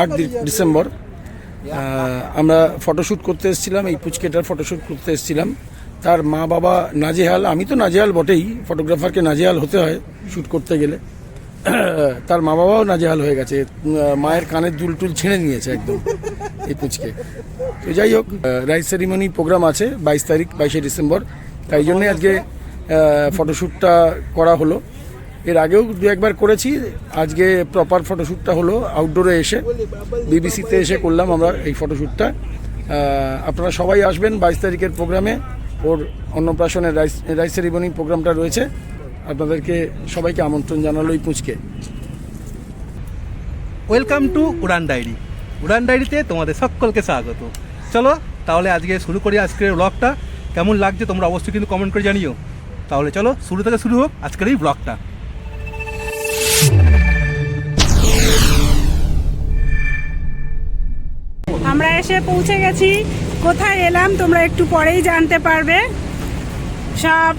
আট ডিসেম্বর। আমরা ফটোশ্যুট করতে এসেছিলাম এই পুচকেটার ফটোশ্যুট করতে এসেছিলাম। তার মা বাবা নাজেহাল আমি তো নাজেহাল বটেই ফটোগ্রাফারকে নাজেহাল হতে হয় শ্যুট করতে গেলে। তার মা বাবাও নাজেহাল হয়ে গেছে মায়ের কানের দুল টুল ছিঁড়ে নিয়েছে একদম এই পুচকে। তো যাই হোক রাইস সেরিমনি প্রোগ্রাম আছে বাইশ তারিখ বাইশে ডিসেম্বর। তাই জন্যই আজকে ফটোশ্যুটটা করা হলো। এর আগেও দু একবার করেছি, আজকে প্রপার ফটোশ্যুটটা হলো আউটডোরে এসে বিবিসিতে এসে করলাম আমরা এই ফটোশ্যুটটা আপনারা সবাই আসবেন বাইশ তারিখের প্রোগ্রামে ওর অন্নপ্রাশনের রাইস রাইস সেরিমনি প্রোগ্রামটা রয়েছে। আপনাদেরকে সবাইকে আমন্ত্রণ জানালো এই পুঁচকে। Welcome to Uran diary Uran ডায়েরিতে তোমাদের সকলকে স্বাগত। চলো, তাহলে আজকে শুরু করি আজকের ব্লগটা কেমন লাগছে তোমরা অবশ্যই কিন্তু কমেন্ট করে জানিও। তাহলে চলো, শুরু থেকে শুরু হোক আজকের এই ব্লগটা আমরা এসে পৌঁছে গেছি। কোথায় এলাম তোমরা একটু পরেই জানতে পারবে। সব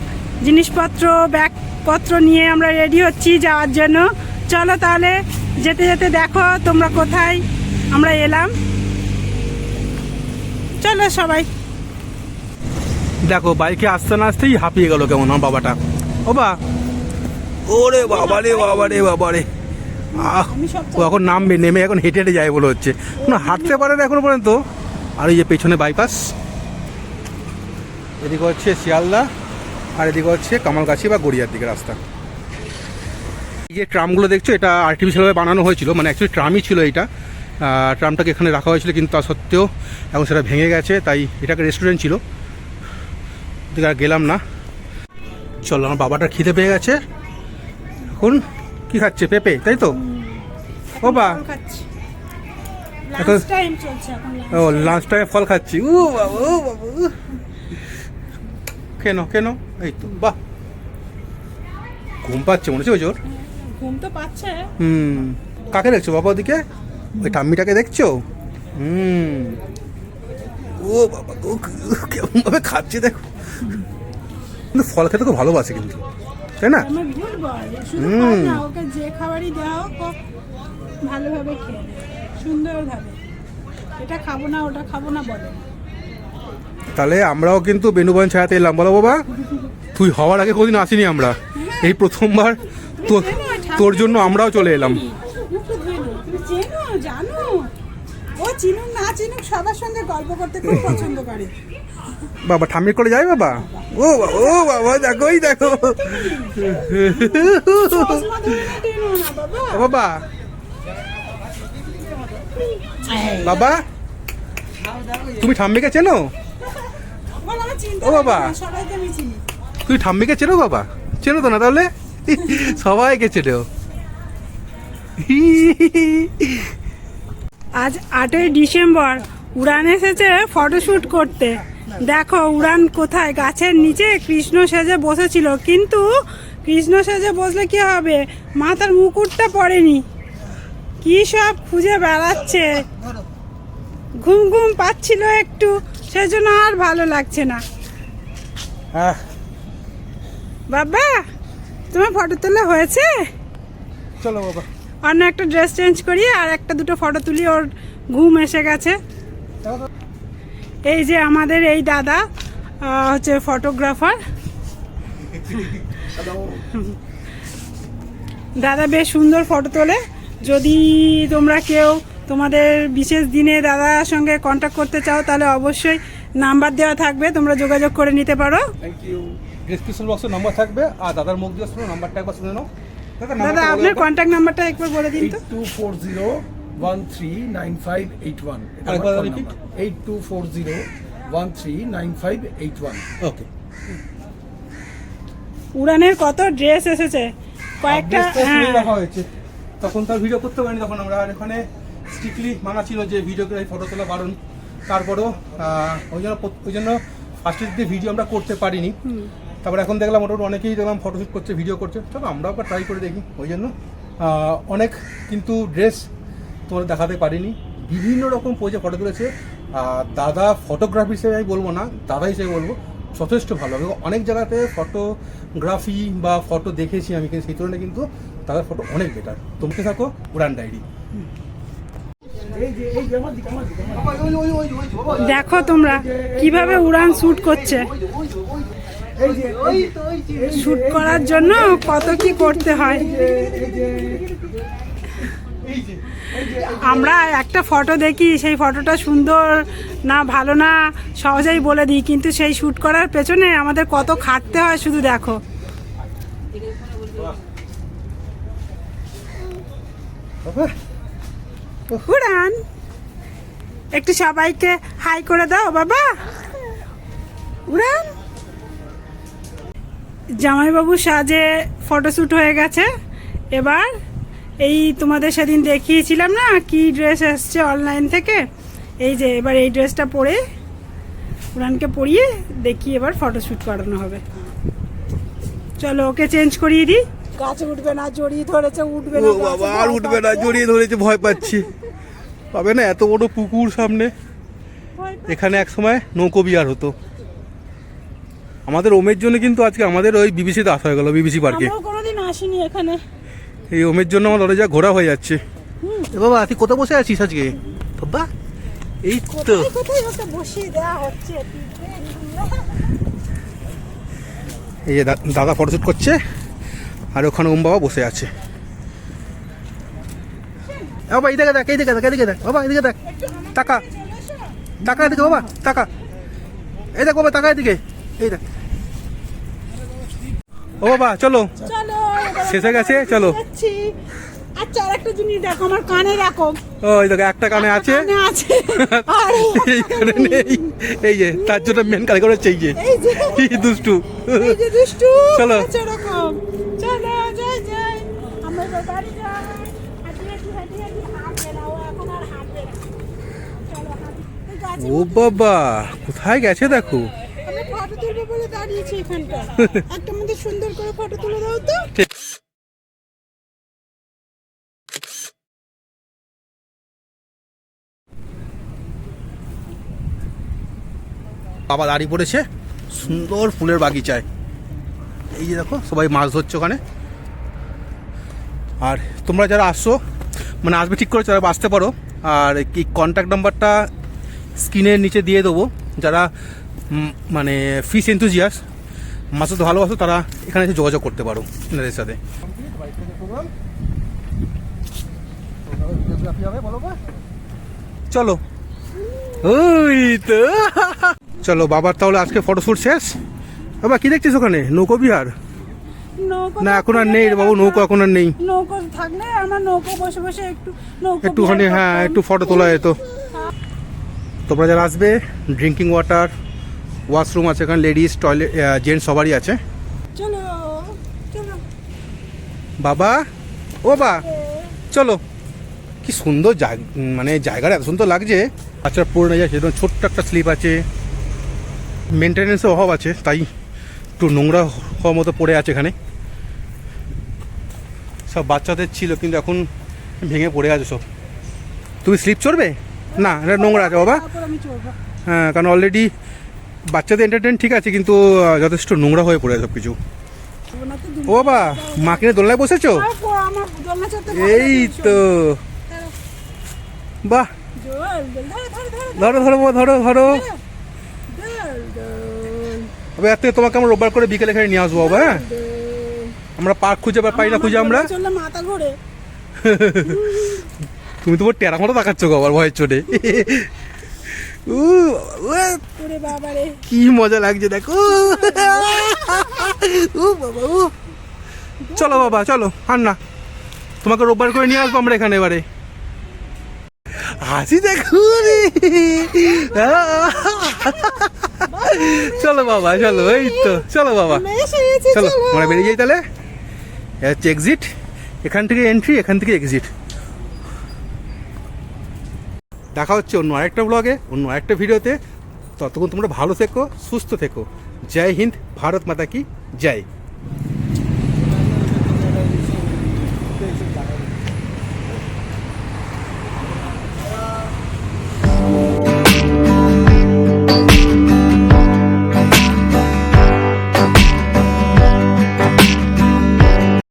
জিনিসপত্র, ব্যাগপত্র নিয়ে আমরা রেডি হচ্ছি যাওয়ার জন্য। চলো তাহলে যেতে যেতে দেখো তোমরা কোথায় আমরা এলাম। চলো সবাই। দেখো, বাইকে আসতে না আসতেই হাঁপিয়ে গেল কেমন আমার বাবাটা। ও বা ওরে বাবা রে বাবা রে বাবা রে ও এখন নামবে নেমে এখন হেঁটে হেঁটে যায় বলে হচ্ছে। না হাঁটতে পারে না এখনও পর্যন্ত। আর এই যে পেছনে বাইপাস এদিকে হচ্ছে শিয়ালদা আর এদিকে হচ্ছে কামালগাছি বা গড়িয়ার দিকে রাস্তা। এই যে ট্রামগুলো দেখছ এটা আর্টিফিশিয়ালভাবে বানানো হয়েছিল। মানে অ্যাকচুয়ালি ট্রামই ছিল এটা ট্রামটাকে এখানে রাখা হয়েছিল কিন্তু তা সত্ত্বেও এখন সেটা ভেঙে গেছে তাই এটাকে রেস্টুরেন্ট ছিল। আর গেলাম না। চলো আমার বাবাটা খিদে পেয়ে গেছে। এখন কি খাচ্ছে পেঁপে? তাই তো? ও বা এখন- টাইম চলছে এখন ও লাঞ্চ টাইমে ফল খাচ্ছি। উ বাবা ও বাবা কেন কেন এই তো বাহ। ঘুম পাচ্ছে মনে হচ্ছে জোর? ঘুম তো পাচ্ছে। হুম। কাকে দেখছ বাবা ওদিকে? ওই ঠাম্মিটাকে দেখছ? হুম। ও বাবা ও কেমন ভাবে খাচ্ছে দেখো। কিন্তু ফল খেতে খুব ভালোবাসে কিন্তু। তাই না? আমার ভুল বল শুধু হুম। ওকে যে খাবারই দেওয়া ভালোভাবে খেয়ে সুন্দরভাবে। এটা খাব না ওটা খাব না বলে। তাহলে আমরাও কিন্তু বেনুবন ছায়াতে এলাম। বলো বাবা তুই হওয়ার আগে কোনোদিন আসিনি আমরা? এই প্রথমবার তোর তোর জন্য আমরাও চলে এলাম। জানো। ও চিনুক না চিনুক সবার সঙ্গে গল্প করতে খুব পছন্দ করে। বাবা ঠাম্মির করে যাই বাবা? ও ও বাবা দেখো ওই দেখো। বাবা। বাবা তুমি ঠাম্মিকে চেনো? ও বাবা। তুই ঠাম্মিকে চেনো বাবা? চেনো তো না তাহলে? সবাইকে চেনো। আজ আটই ডিসেম্বর উড়ান এসেছে ফটোশ্যুট করতে। দেখো উড়ান কোথায়? গাছের নিচে কৃষ্ণ সেজে বসেছিল কিন্তু কৃষ্ণ সেজে বসলে কি হবে? মাথার মুকুটটা পড়েনি কি সব খুঁজে বেড়াচ্ছে? ঘুম ঘুম পাচ্ছিল একটু সেজন্য আর ভালো লাগছে না। হ্যাঁ। বাবা তোমার ফটো তোলা হয়েছে? চলো বাবা। অন্য একটা ড্রেস চেঞ্জ করি আর একটা দুটো ফটো তুলি, ওর ঘুম এসে গেছে। এই যে আমাদের এই দাদা হচ্ছে ফটোগ্রাফার দাদা বেশ সুন্দর ফটো তোলে। যদি তোমরা কেউ তোমাদের বিশেষ দিনে দাদার সঙ্গে কন্ট্যাক্ট করতে চাও, তাহলে অবশ্যই নাম্বার দেওয়া থাকবে, তোমরা যোগাযোগ করে নিতে পারো। ডিসক্রিপশন বক্সে নম্বর থাকবে, আর দাদার মুখ দিয়ে শুনো নাম্বারটা একবার শুনে নাও। দাদা আপনার কন্ট্যাক্ট নাম্বারটা একবার বলে দিন তো। Two four zero one three nine five eight one eight two four zero one three nine five eight one okay উড়ানের কত ড্রেস এসেছে? কয়েকটা তো হ্যাঁ। রাখা হয়েছে। তখন তার ভিডিও করতে পারিনি তখন আমরা আর এখানে স্ট্রিক্টলি মানা ছিল যে ভিডিও করে ফটো তোলা বারণ। তারপরেও ওই জন্য ওই জন্য ফার্স্টের দিকে ভিডিও আমরা করতে পারিনি তারপর এখন দেখলাম মোটামুটি অনেকেই দেখলাম ফটোশ্যুট করছে ভিডিও করছে। চলো আমরাও একবার ট্রাই করে দেখি। ওই জন্য অনেক কিন্তু ড্রেস তোমাদের দেখাতে পারিনি। বিভিন্ন রকম পোজে ফটো তুলেছে। দাদা ফটোগ্রাফি হিসেবে আমি বলব না, দাদা হিসেবে বলব, যথেষ্ট ভালো অনেক জায়গাতে ফটোগ্রাফি বা ফটো দেখেছি আমি কিন্তু, সেই তুলনায় কিন্তু তাদের ফটো অনেক বেটার তোমাকে থাকো উড়ান ডায়েরি দেখো তোমরা, কীভাবে উড়ান শুট করছে। শুট করার জন্য কত কি করতে হয়। আমরা একটা ফটো দেখি, সেই ফটোটা সুন্দর না ভালো না সহজেই বলে দিই, কিন্তু সেই শুট করার পেছনে আমাদের কত খাটতে হয় শুধু দেখো। উড়ান একটু সবাইকে হাই করে দাও বাবা। উড়ান জামাইবাবু সাজে ফটোশ্যুট হয়ে গেছে। এবার এই তোমাদের সেদিন দেখিয়েছিলাম না কি ড্রেস এসছে অনলাইন থেকে? এই যে এবার এই ড্রেসটা পরে উড়ানকে পরিয়ে দেখি এবার ফটোশ্যুট করানো হবে। চলো ওকে চেঞ্জ করিয়ে দিই। গাছে উঠবে না জড়িয়ে ধরেছে উঠবে না বাবা আর উঠবে না জড়িয়ে ধরেছে ভয় পাচ্ছি। পাবে না এত বড় পুকুর সামনে। এখানে এক সময় নৌকো বিহার হতো। আমাদের ওমের জন্য কিন্তু আজকে আমাদের ওই বিবিসিতে আসা হয়ে গেল বিবিসি পার্কে। কোনোদিন আসিনি এখানে। এই ওমের জন্য আমার যা ঘোরা হয়ে যাচ্ছে। এ বাবা তুই কোথায় বসে আছিস আজকে? বাবা এই তো। এই যে দা- দাদা ফটোশ্যুট করছে আর ওখানে ওম বাবা বসে আছে। বাবা এই দেখে দেখ এই দেখে দেখ এদিকে দেখ বাবা এদিকে দেখ। টাকা টাকা এদিকে বাবা টাকা এই দেখ বাবা টাকা এদিকে। এই দেখ। ও বাবা চলো। শেষ হয়ে গেছে চলো। আচ্ছা আর একটা জিনিস দেখো আমার কানে রাখো এই দেখো একটা কানে আছে। কানে আছে। আর এইখানে নেই। এই যে তার জন্য মেন কাজ করেছে এই যে। এই দুষ্টু। এই যে দুষ্টু। চলো। আচ্ছা চলো যাই যাই আমরা বাড়ি যাই হাঁটি হাঁটি হাঁটি হাঁটি হাঁটবে না ও এখন আর হাঁটবে না চলো হাঁটি এই গাছে ও বাবা কোথায় গেছে দেখো? আমরা ফটো তুলবো বলে দাঁড়িয়েছি এখানটা। একটা আমাদের সুন্দর করে ফটো তুলে দাও তো। বাবা দাঁড়িয়ে পড়েছে সুন্দর ফুলের বাগিচায়। এই যে দেখো সবাই মাছ ধরছে ওখানে। আর তোমরা যারা আসছো মানে আসবে ঠিক করে আসতে পারো আর কি কন্ট্যাক্ট নাম্বারটা স্ক্রিনের নিচে দিয়ে দেবো। যারা মানে ফিস এনথুজিয়াস মাছ তো ভালোবাসো তারা এখানে এসে যোগাযোগ করতে পারো এনাদের সাথে। চলো। ওই তো। চলো বাবার তাহলে আজকে ফটোশ্যুট শেষ। বাবা কি দেখছিস ওখানে? নৌকো বিহার? না এখন আর নেই বাবু নৌকো এখন আর নেই। নৌকো থাকলে আমরা নৌকো বসে বসে একটু নৌকো একটুখানি হ্যাঁ একটু ফটো তোলা যেত। তোমরা যারা আসবে ড্রিঙ্কিং ওয়াটার ওয়াশরুম আছে এখানে লেডিস টয়লেট জেন্টস সবারই আছে। চলো চলো। বাবা ও বা চলো। কি সুন্দর মানে জায়গাটা এত সুন্দর লাগছে। বাচ্চারা পড়ে না যায় সেরকম ছোট্ট একটা স্লিপ আছে। মেনটেনেন্সের অভাব আছে তাই একটু নোংরা হওয়ার মতো পড়ে আছে এখানে। সব বাচ্চাদের ছিল কিন্তু এখন ভেঙে পড়ে আছে সব। তুমি স্লিপ চড়বে? না এটা নোংরা আছে বাবা। হ্যাঁ কারণ অলরেডি বাচ্চাদের এন্টারটেন ঠিক আছে কিন্তু যথেষ্ট নোংরা হয়ে পড়ে সব কিছু ও বাবা মা কিনে দোলনায় বসেছো? এই তো। বাহ। ধরো ধরো ধরো ধরো। তবে এত তোমাকে আমরা রোববার করে বিকেলে এখানে নিয়ে আসব বাবা হ্যাঁ? আমরা পার্ক খুঁজে বা পাই না খুঁজে আমরা? মাথা ঘোরে। তুমি তোমার টেরা মতো দেখাচ্ছ গো আবার ভয়ের চোটে। কি মজা লাগছে দেখো। চলো বাবা চলো আর না তোমাকে রোববার করে নিয়ে আসব আমরা এখানে এবারে। হাসি দেখো চলো বাবা চলো এই তো চলো বাবা। চলো চলো। আমরা বেরিয়ে যাই তাহলে। হচ্ছে এক্সিট এখান থেকে এন্ট্রি এখান থেকে এক্সিট দেখা হচ্ছে অন্য আরেকটা ব্লগে অন্য আরেকটা ভিডিওতে ততক্ষণ তোমরা ভালো থেকো, সুস্থ থেকো। জয় হিন্দ, ভারত মাতা কি জয়।